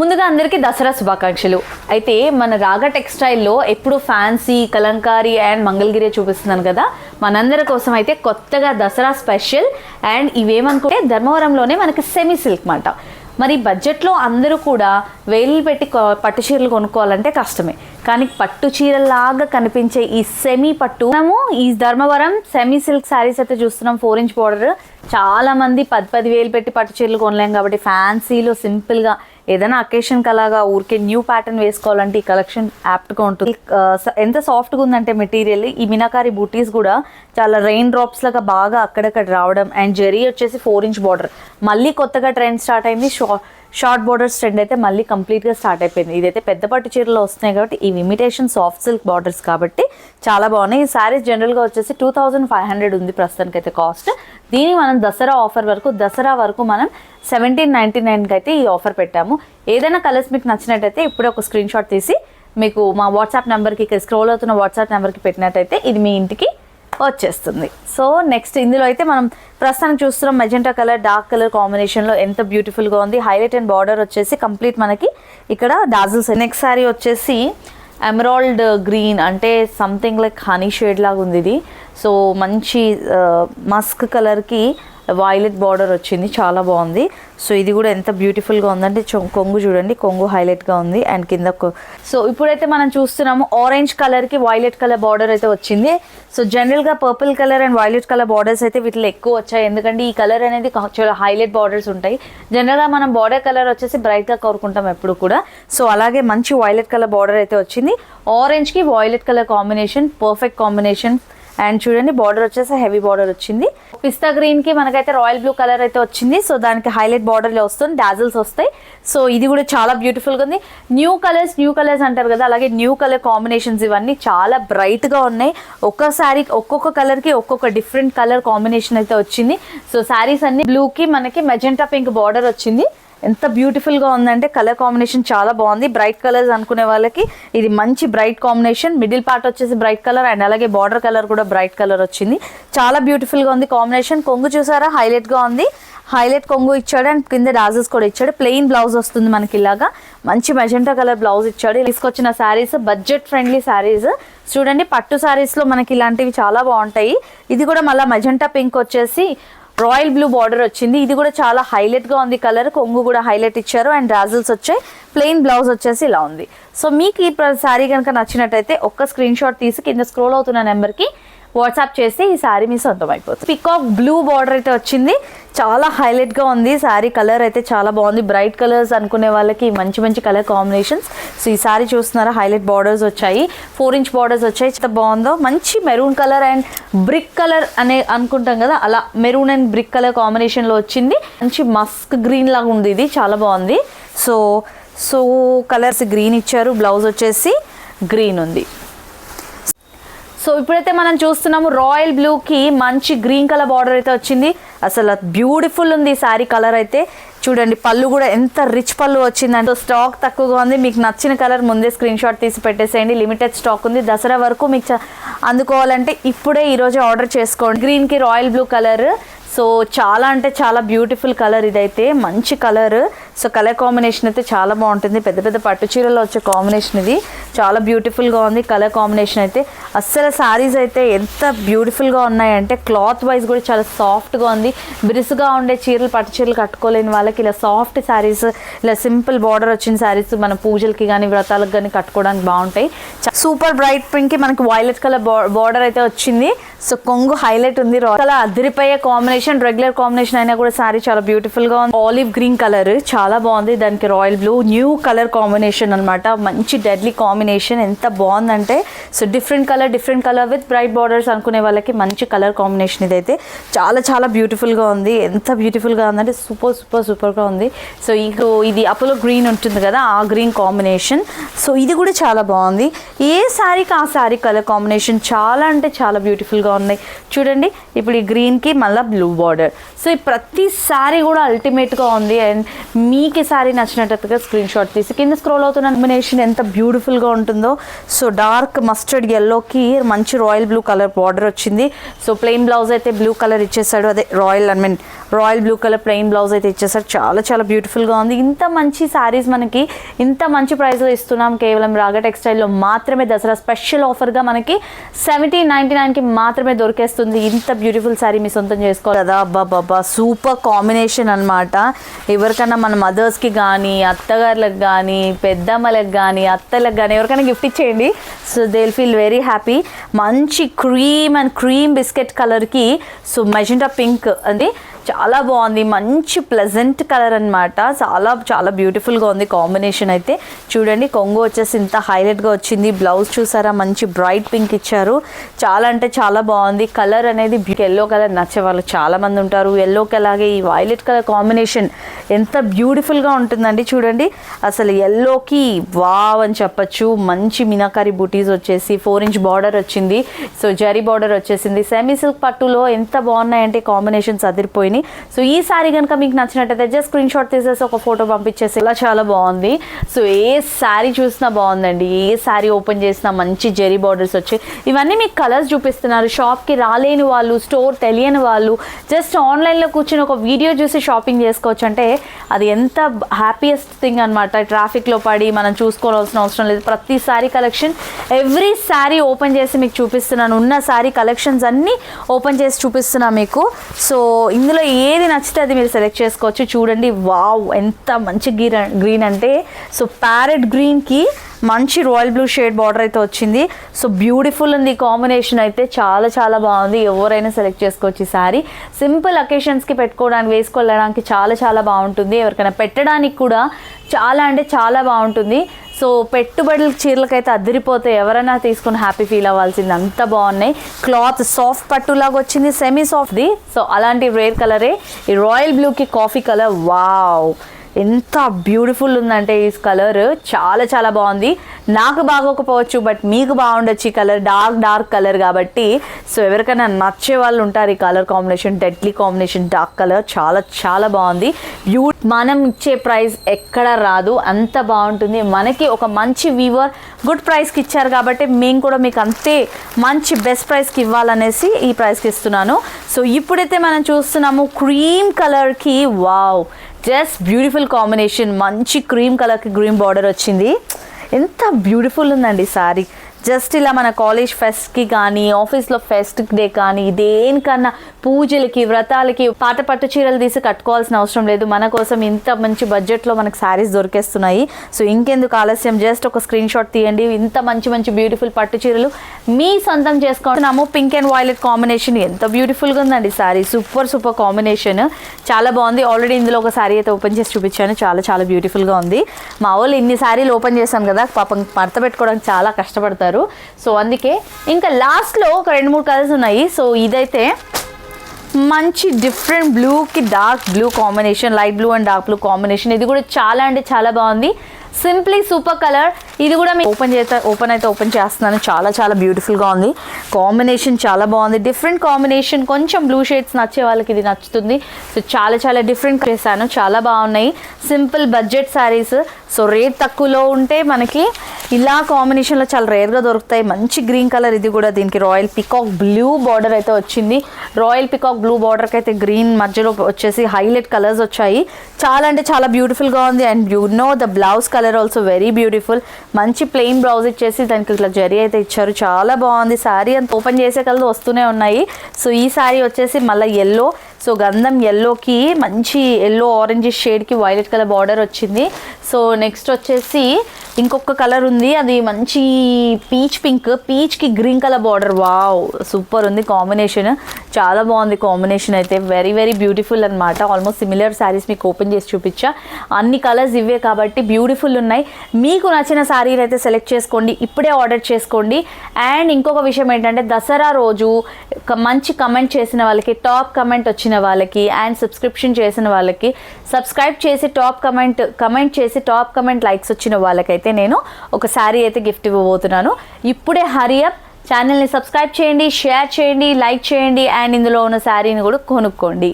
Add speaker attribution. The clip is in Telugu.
Speaker 1: ముందుగా అందరికీ దసరా శుభాకాంక్షలు. అయితే మన రాగా టెక్స్టైల్లో ఎప్పుడు ఫ్యాన్సీ కలంకారీ అండ్ మంగళగిరి చూపిస్తున్నాను కదా. మనందరి కోసం అయితే కొత్తగా దసరా స్పెషల్ అండ్ ఇవేమనుకుంటే ధర్మవరంలోనే మనకి సెమీ సిల్క్ మాట. మరి బడ్జెట్లో అందరూ కూడా వేలు పెట్టి పట్టు చీరలు కొనుక్కోవాలంటే కష్టమే. కానీ పట్టు చీరలాగా కనిపించే ఈ సెమీ పట్టు మనము ఈ ధర్మవరం సెమీ సిల్క్ శారీస్ అయితే చూస్తున్నాం ఫోర్ ఇంచ్ బోర్డర్. చాలా మంది పది పది వేలు పెట్టి పట్టు చీరలు కొనలేం కాబట్టి ఫ్యాన్సీలో సింపుల్గా ఏదైనా అకేషన్కి అలాగా ఊరికే న్యూ ప్యాటర్న్ వేసుకోవాలంటే ఈ కలెక్షన్ యాప్ట్గా ఉంటుంది. ఎంత సాఫ్ట్గా ఉందంటే మెటీరియల్ ఈ మినాకారి బూటీస్ కూడా చాలా రెయిన్ డ్రాప్స్ లాగా బాగా అక్కడక్కడ రావడం అండ్ జెరీ వచ్చేసి ఫోర్ ఇంచ్ బార్డర్ మళ్ళీ కొత్తగా ట్రెండ్ స్టార్ట్ అయింది షా షార్ట్ బార్డర్స్ ట్రెండ్ అయితే మళ్ళీ కంప్లీట్గా స్టార్ట్ అయిపోయింది. ఇదైతే పెద్ద పట్టు చీరలు వస్తున్నాయి కాబట్టి ఇవి ఇమిటేషన్ సాఫ్ట్ సిల్క్ బార్డర్స్ కాబట్టి చాలా బాగున్నాయి. ఈ శారీస్ జనరల్గా వచ్చేసి టూ థౌజండ్ ఫైవ్ హండ్రెడ్ ఉంది ప్రస్తుతానికి అయితే కాస్ట్. దీన్ని మనం దసరా ఆఫర్ వరకు దసరా వరకు మనం సెవెంటీన్ నైంటీ నైన్కి అయితే ఈ ఆఫర్ పెట్టాము. ఏదైనా కలర్స్ మీకు నచ్చినట్టయితే ఇప్పుడే ఒక స్క్రీన్ షాట్ తీసి మీకు మా వాట్సాప్ నెంబర్కి స్క్రోల్ అవుతున్న వాట్సాప్ నెంబర్కి పెట్టినట్టయితే ఇది మీ ఇంటికి వచ్చేస్తుంది. సో నెక్స్ట్ ఇందులో అయితే మనం ప్రస్తుతానికి చూస్తున్నాం మెజెంటా కలర్ డార్క్ కలర్ కాంబినేషన్లో ఎంత బ్యూటిఫుల్గా ఉంది. హైలైట్ అండ్ బార్డర్ వచ్చేసి కంప్లీట్ మనకి ఇక్కడ డాజిల్స్ నెక్స్ట్ శారీ వచ్చేసి ఎమరాల్డ్ గ్రీన్ అంటే సంథింగ్ లైక్ హనీ షేడ్ లాగా ఉంది ఇది. సో మంచి uh, మస్క్ కలర్కి వైలెట్ బార్డర్ వచ్చింది. చాలా బాగుంది. సో ఇది కూడా ఎంత బ్యూటిఫుల్గా ఉందంటే కొంగు చూడండి. కొంగు హైలైట్గా ఉంది. అండ్ కింద సో ఇప్పుడైతే మనం చూస్తున్నాము ఆరెంజ్ కలర్కి వైలెట్ కలర్ బార్డర్ అయితే వచ్చింది. సో జనరల్గా purple colour and violet colour borders అయితే వీటిలో ఎక్కువ వచ్చాయి. ఎందుకంటే ఈ కలర్ అనేది చాలా హైలైట్ బార్డర్స్ ఉంటాయి. జనరల్గా మనం బార్డర్ కలర్ వచ్చేసి బ్రైట్గా కోరుకుంటాం ఎప్పుడు కూడా. సో అలాగే మంచి వైలెట్ కలర్ బార్డర్ అయితే వచ్చింది. ఆరెంజ్కి violet colour combination perfect combination and చూడండి బార్డర్ వచ్చేసి హెవీ బార్డర్ వచ్చింది. పిస్తా గ్రీన్కి మనకైతే రాయల్ బ్లూ కలర్ అయితే వచ్చింది. సో దానికి హైలైట్ బార్డర్ వస్తుంది డాజిల్స్ వస్తాయి. సో ఇది కూడా చాలా బ్యూటిఫుల్గా ఉంది. న్యూ కలర్స్ న్యూ కలర్స్ అంటారు కదా అలాగే న్యూ కలర్ కాంబినేషన్స్ ఇవన్నీ చాలా బ్రైట్గా ఉన్నాయి. ఒక్క శారీ ఒక్కొక్క కలర్కి ఒక్కొక్క డిఫరెంట్ కలర్ కాంబినేషన్ అయితే వచ్చింది. సో శారీస్ అన్ని బ్లూ కి మనకి మెజెంటా పింక్ బార్డర్ వచ్చింది. ఎంత బ్యూటిఫుల్గా ఉందంటే కలర్ కాంబినేషన్ చాలా బాగుంది. బ్రైట్ కలర్స్ అనుకునే వాళ్ళకి ఇది మంచి బ్రైట్ కాంబినేషన్ మిడిల్ పార్ట్ వచ్చేసి బ్రైట్ కలర్ అండ్ అలాగే బార్డర్ కలర్ కూడా బ్రైట్ కలర్ వచ్చింది. చాలా బ్యూటిఫుల్గా ఉంది కాంబినేషన్ కొంగు చూసారా? హైలైట్గా ఉంది. హైలైట్ కొంగు ఇచ్చాడు అండ్ కింద డాజెస్ కూడా ఇచ్చాడు. ప్లెయిన్ బ్లౌజ్ వస్తుంది మనకి ఇలాగా. మంచి మెజెంటా కలర్ బ్లౌజ్ ఇచ్చాడు. తీసుకొచ్చిన శారీస్ బడ్జెట్ ఫ్రెండ్లీ శారీస్ చూడండి పట్టు శారీస్లో మనకి ఇలాంటివి చాలా బాగుంటాయి. ఇది కూడా మళ్ళీ మెజెంటా పింక్ వచ్చేసి రాయల్ బ్లూ బార్డర్ వచ్చింది. ఇది కూడా చాలా హైలైట్గా ఉంది కలర్. కొంగు కూడా హైలైట్ ఇచ్చారు. అండ్ రాజిల్స్ వచ్చాయి. ప్లెయిన్ బ్లౌజ్ వచ్చేసి ఇలా ఉంది. సో మీకు ఈ శారీ కనుక నచ్చినట్టయితే ఒక్క స్క్రీన్ షాట్ తీసి కింద స్క్రోల్ అవుతున్న నెంబర్కి వాట్సాప్ చేస్తే ఈ శారీ మీ సొంతం అయిపోతుంది. పికాక్ బ్లూ బార్డర్ అయితే వచ్చింది. చాలా హైలైట్గా ఉంది. శారీ కలర్ అయితే చాలా బాగుంది. బ్రైట్ కలర్స్ అనుకునే వాళ్ళకి మంచి మంచి కలర్ కాంబినేషన్స్ సో ఈ శారీ చూస్తున్నారా? హైలైట్ బార్డర్స్ వచ్చాయి. ఫోర్ ఇంచ్ బార్డర్స్ వచ్చాయి. ఎంత బాగుందో. మంచి maroon colour and brick colour అనే అనుకుంటాం కదా? అలా మెరూన్ అండ్ బ్రిక్ కలర్ కాంబినేషన్లో వచ్చింది. మంచి మస్క్ గ్రీన్ లాగా ఉంది ఇది. చాలా బాగుంది. సో సో కలర్స్ గ్రీన్ ఇచ్చారు. బ్లౌజ్ వచ్చేసి గ్రీన్ ఉంది. సో ఇప్పుడైతే మనం చూస్తున్నాము రాయల్ బ్లూకి మంచి గ్రీన్ కలర్ బార్డర్ అయితే వచ్చింది. అసలు బ్యూటిఫుల్ ఉంది ఈ శారీ కలర్ అయితే. చూడండి పళ్ళు కూడా ఎంత రిచ్ పళ్ళు వచ్చిందంటే స్టాక్ తక్కువగా ఉంది. మీకు నచ్చిన కలర్ ముందే స్క్రీన్ షాట్ తీసి పెట్టేసేయండి. లిమిటెడ్ స్టాక్ ఉంది. దసరా వరకు మీకు అందుకోవాలంటే ఇప్పుడే ఈరోజు ఆర్డర్ చేసుకోండి. గ్రీన్కి రాయల్ బ్లూ కలర్ సో చాలా అంటే చాలా బ్యూటిఫుల్ కలర్ ఇదైతే. మంచి కలర్ సో కలర్ కాంబినేషన్ అయితే చాలా బాగుంటుంది. పెద్ద పెద్ద పట్టు చీరలో వచ్చే కాంబినేషన్ ఇది. చాలా బ్యూటిఫుల్గా ఉంది. కలర్ కాంబినేషన్ అయితే అస్సలు శారీస్ అయితే ఎంత బ్యూటిఫుల్గా ఉన్నాయంటే క్లాత్ వైజ్ కూడా చాలా సాఫ్ట్గా ఉంది. బిరుసుగా ఉండే చీరలు పట్టు చీరలు కట్టుకోలేని వాళ్ళకి ఇలా సాఫ్ట్ శారీస్ ఇలా సింపుల్ బార్డర్ వచ్చిన శారీస్ మన పూజలకి కానీ వ్రతాలకు కానీ కట్టుకోవడానికి బాగుంటాయి. సూపర్ బ్రైట్ పింక్కి మనకి వైలెట్ కలర్ బార్డర్ అయితే వచ్చింది. సో కొంగు హైలైట్ ఉంది. చాలా అదిరిపోయే కాంబినేషన్ రెగ్యులర్ కాంబినేషన్ అయినా కూడా శారీ చాలా బ్యూటిఫుల్గా ఉంది. ఆలివ్ గ్రీన్ కలర్ చాలా చాలా బాగుంది. దానికి royal blue. New colour combination అనమాట మంచి డెడ్లీ కాంబినేషన్. ఎంత బాగుందంటే so different colour different colour with bright borders అనుకునే వాళ్ళకి మంచి కలర్ కాంబినేషన్ ఇదైతే. చాలా చాలా బ్యూటిఫుల్గా ఉంది. ఎంత బ్యూటిఫుల్గా గా ఉందంటే సూపర్ సూపర్ సూపర్గా ఉంది. సో ఇది అపోలో గ్రీన్ ఉంటుంది కదా ఆ గ్రీన్ కాంబినేషన్ సో ఇది కూడా చాలా బాగుంది. ఏ శారీకి ఆ శారీ కలర్ కాంబినేషన్ చాలా అంటే చాలా బ్యూటిఫుల్గా ఉన్నాయి. చూడండి ఇప్పుడు ఈ గ్రీన్కి మళ్ళీ బ్లూ బార్డర్ సో ఈ ప్రతి శారీ కూడా అల్టిమేట్గా ఉంది అండ్ మీకు ఈ శారీ నచ్చినట్టుగా స్క్రీన్ షాట్ తీసి కింద స్క్రోల్ అవుతున్న కాంబినేషన్ ఎంత బ్యూటిఫుల్గా ఉంటుందో. సో డార్క్ మస్టర్డ్ ఎల్లోకి మంచి రాయల్ బ్లూ కలర్ బార్డర్ వచ్చింది. సో ప్లెయిన్ బ్లౌజ్ అయితే బ్లూ కలర్ ఇచ్చేసాడు. అదే royal I mean royal blue colour plain blouse అయితే ఇచ్చేసాడు. చాలా చాలా బ్యూటిఫుల్గా ఉంది. ఇంత మంచి శారీస్ మనకి ఇంత మంచి ప్రైస్లో ఇస్తున్నాం. కేవలం రాగా టెక్స్టైల్లో మాత్రం మాత్రమే దసరా స్పెషల్ ఆఫర్గా మనకి సెవెంటీన్ నైన్టీ నైన్కి మాత్రమే దొరికేస్తుంది. ఇంత బ్యూటిఫుల్ శారీ మీ సొంతం చేసుకోవాలి. కదా అబ్బా బాబా సూపర్ కాంబినేషన్ అన్నమాట. ఎవరికైనా మన మదర్స్కి కానీ అత్తగారులకు కానీ పెద్దమ్మలకు కానీ అత్తలకు కానీ ఎవరికైనా గిఫ్ట్ ఇచ్చేయండి. So they feel very happy మంచి క్రీమ్ అండ్ క్రీమ్ బిస్కెట్ కలర్కి సో మెజెంటా పింక్ అది చాలా బాగుంది. మంచి ప్లెజెంట్ కలర్ అన్నమాట. చాలా చాలా బ్యూటిఫుల్గా ఉంది కాంబినేషన్ అయితే. చూడండి కొంగు వచ్చేసి ఇంత హైలైట్గా వచ్చింది. బ్లౌజ్ చూసారా? మంచి బ్రైట్ పింక్ ఇచ్చారు. చాలా అంటే చాలా బాగుంది. కలర్ అనేది ఎల్లో కలర్ నచ్చే వాళ్ళు చాలామంది ఉంటారు. ఎల్లోకి అలాగే ఈ వైలెట్ కలర్ కాంబినేషన్ ఎంత బ్యూటిఫుల్గా ఉంటుందండి చూడండి. అసలు ఎల్లోకి వావ్ అని చెప్పచ్చు. మంచి మినాకారి బూటీస్ వచ్చేసి ఫోర్ ఇంచ్ బార్డర్ వచ్చింది. సో జరీ బార్డర్ వచ్చేసింది. సెమీ సిల్క్ పట్టులో ఎంత బాగున్నాయంటే కాంబినేషన్స్ అదిరిపోయినాయి. సో ఈ సారీ కనుక మీకు నచ్చినట్టయితే జస్ట్ స్క్రీన్ షాట్ తీసేసి ఒక ఫోటో పంపించేసి ఇలా చాలా బాగుంది. సో ఏ శారీ చూసినా బాగుందండి. ఏ శారీ ఓపెన్ చేసినా మంచి జెరీ బార్డర్స్ వచ్చాయి. ఇవన్నీ మీకు కలర్స్ చూపిస్తున్నారు. షాప్కి రాలేని వాళ్ళు స్టోర్ తెలియని వాళ్ళు జస్ట్ ఆన్లైన్లో కూర్చొని ఒక వీడియో చూసి షాపింగ్ చేసుకోవచ్చు అంటే అది ఎంత హ్యాపీయెస్ట్ థింగ్ అనమాట ట్రాఫిక్లో పడి మనం చూసుకోవాల్సిన అవసరం లేదు. ప్రతి sari collection every sari open చేసి మీకు చూపిస్తున్నాను. ఉన్న శారీ కలెక్షన్స్ అన్నీ ఓపెన్ చేసి చూపిస్తున్నా మీకు. సో ఇందులో ఏది నచ్చితే అది మీరు సెలెక్ట్ చేసుకోవచ్చు. చూడండి వావ్ ఎంత మంచి గ్రీన్ గ్రీన్ అంటే సో ప్యారెట్ గ్రీన్కి మంచి రాయల్ బ్లూ షేడ్ బార్డర్ అయితే వచ్చింది. సో బ్యూటిఫుల్ ఉంది కాంబినేషన్ అయితే. చాలా చాలా బాగుంది. ఎవరైనా సెలెక్ట్ చేసుకోవచ్చు ఈ సారీ సింపుల్ అకేషన్స్కి పెట్టుకోవడానికి వేసుకోవడానికి చాలా చాలా బాగుంటుంది. ఎవరికైనా పెట్టడానికి కూడా చాలా అంటే చాలా బాగుంటుంది. సో పెట్టుబడుల చీరలకైతే అదిరిపోతే ఎవరైనా తీసుకుని హ్యాపీ ఫీల్ అవ్వాల్సింది అంత బాగున్నాయి. క్లాత్ సాఫ్ట్ పట్టులాగా వచ్చింది సెమీ సాఫ్ట్ది సో అలాంటి రేర్ కలరే ఈ రాయల్ బ్లూకి కాఫీ కలర్ వావ్ ఎంత బ్యూటిఫుల్ ఉందంటే ఈ కలర్ చాలా చాలా బాగుంది. నాకు బాగోకపోవచ్చు బట్ మీకు బాగుండొచ్చు ఈ కలర్ డార్క్ డార్క్ కలర్ కాబట్టి. సో ఎవరికైనా నచ్చే వాళ్ళు ఉంటారు ఈ colour combination deadly combination dark colour చాలా చాలా బాగుంది. బ్యూ మనం ఇచ్చే ప్రైస్ ఎక్కడ రాదు. అంత బాగుంటుంది. మనకి ఒక మంచి వీవర్ గుడ్ ప్రైస్కి ఇచ్చారు కాబట్టి మేము కూడా మీకు అంతే మంచి బెస్ట్ ప్రైస్కి ఇవ్వాలనేసి ఈ ప్రైస్కి ఇస్తున్నాను. సో ఇప్పుడైతే మనం చూస్తున్నాము క్రీమ్ కలర్కి వావ్ జస్ట్ బ్యూటిఫుల్ కాంబినేషన్. మంచి క్రీమ్ కలర్కి గ్రీన్ బార్డర్ వచ్చింది. ఎంత బ్యూటిఫుల్ ఉందండి సారీ. జస్ట్ ఇలా మన కాలేజ్ ఫెస్ట్కి కానీ ఆఫీస్లో ఫెస్ట్ డే కానీ దేనికన్నా పూజలకి వ్రతాలకి పాత పట్టు చీరలు తీసి కట్టుకోవాల్సిన అవసరం లేదు. మన కోసం ఇంత మంచి బడ్జెట్లో మనకు శారీస్ దొరికేస్తున్నాయి. సో ఇంకెందుకు ఆలస్యం? జస్ట్ ఒక స్క్రీన్ షాట్ తీయండి. ఇంత మంచి మంచి బ్యూటిఫుల్ పట్టు చీరలు మీ సొంతం చేసుకుంటున్నాము. పింక్ అండ్ వైలెట్ కాంబినేషన్ ఎంత బ్యూటిఫుల్గా ఉందండి శారీ. Super super combination. చాలా బాగుంది. ఆల్రెడీ ఇందులో ఒక శారీ అయితే ఓపెన్ చేసి చూపించాను. చాలా చాలా బ్యూటిఫుల్గా ఉంది. మా వాళ్ళు ఇన్ని శారీలు ఓపెన్ చేశాం కదా. పాపం మడత పెట్టుకోవడానికి చాలా కష్టపడతారు. సో అందుకే ఇంకా లాస్ట్లో ఒక రెండు మూడు కలర్స్ ఉన్నాయి. సో ఇదైతే మంచి డిఫరెంట్ బ్లూకి dark blue combination light blue and dark blue combination. ఇది కూడా చాలా అంటే చాలా బాగుంది. Simply super colour. ఇది కూడా మీకు ఓపెన్ చేస్తే ఓపెన్ అయితే ఓపెన్ చేస్తున్నాను. చాలా చాలా బ్యూటిఫుల్గా ఉంది. కాంబినేషన్ చాలా బాగుంది. డిఫరెంట్ కాంబినేషన్ కొంచెం బ్లూ షేడ్స్ నచ్చే వాళ్ళకి ఇది నచ్చుతుంది. సో చాలా చాలా డిఫరెంట్ చేశాను. చాలా బాగున్నాయి. Simple budget saris so rate తక్కువలో ఉంటే మనకి ఇలా కాంబినేషన్లో చాలా రేర్గా దొరుకుతాయి. మంచి గ్రీన్ కలర్ ఇది కూడా దీనికి. రాయల్ పికాక్ బ్లూ బార్డర్ అయితే వచ్చింది. రాయల్ పికాక్ బ్లూ బార్డర్కి అయితే గ్రీన్ మధ్యలో వచ్చేసి హైలైట్ కలర్స్ వచ్చాయి. చాలా అంటే చాలా బ్యూటిఫుల్గా ఉంది. And you know the blouse colour also very beautiful మంచి ప్లెయిన్ బ్లౌజ్ ఇచ్చేసి దానికి ఇట్లా జరీ అయితే ఇచ్చారు. చాలా బాగుంది. శారీ అంత ఓపెన్ చేసే కలర్ వస్తూనే ఉన్నాయి. సో ఈ శారీ వచ్చేసి మళ్ళీ ఎల్లో సో గంధం ఎల్లోకి మంచి ఎల్లో ఆరెంజ్ షేడ్కి వైలెట్ కలర్ బార్డర్ వచ్చింది. సో నెక్స్ట్ వచ్చేసి ఇంకొక కలర్ ఉంది. అది మంచి peach pink పీచ్కి green colour border wow super ఉంది కాంబినేషన్ చాలా బాగుంది కాంబినేషన్ అయితే. వెరీ వెరీ బ్యూటిఫుల్ అనమాట ఆల్మోస్ట్ సిమిలర్ శారీస్ మీకు ఓపెన్ చేసి చూపించా. అన్ని కలర్స్ ఇవే కాబట్టి బ్యూటిఫుల్ ఉన్నాయి. మీకు నచ్చిన శారీలు అయితే సెలెక్ట్ చేసుకోండి. ఇప్పుడే ఆర్డర్ చేసుకోండి. అండ్ ఇంకొక విషయం ఏంటంటే దసరా రోజు మంచి కమెంట్ చేసిన వాళ్ళకి టాప్ కమెంట్ వచ్చిన వాళ్ళకి అండ్ సబ్స్క్రిప్షన్ చేసిన వాళ్ళకి సబ్స్క్రైబ్ చేసి టాప్ కమెంట్ కమెంట్ చేసి టాప్ కమెంట్ లైక్స్ వచ్చిన వాళ్ళకైతే నేను ఒక శారీ అయితే గిఫ్ట్ ఇవ్వబోతున్నాను. ఇప్పుడే హరియప్ ఛానల్ని సబ్స్క్రైబ్ చేయండి షేర్ చేయండి లైక్ చేయండి అండ్ ఇందులో ఉన్న శారీని కూడా కొనుక్కోండి.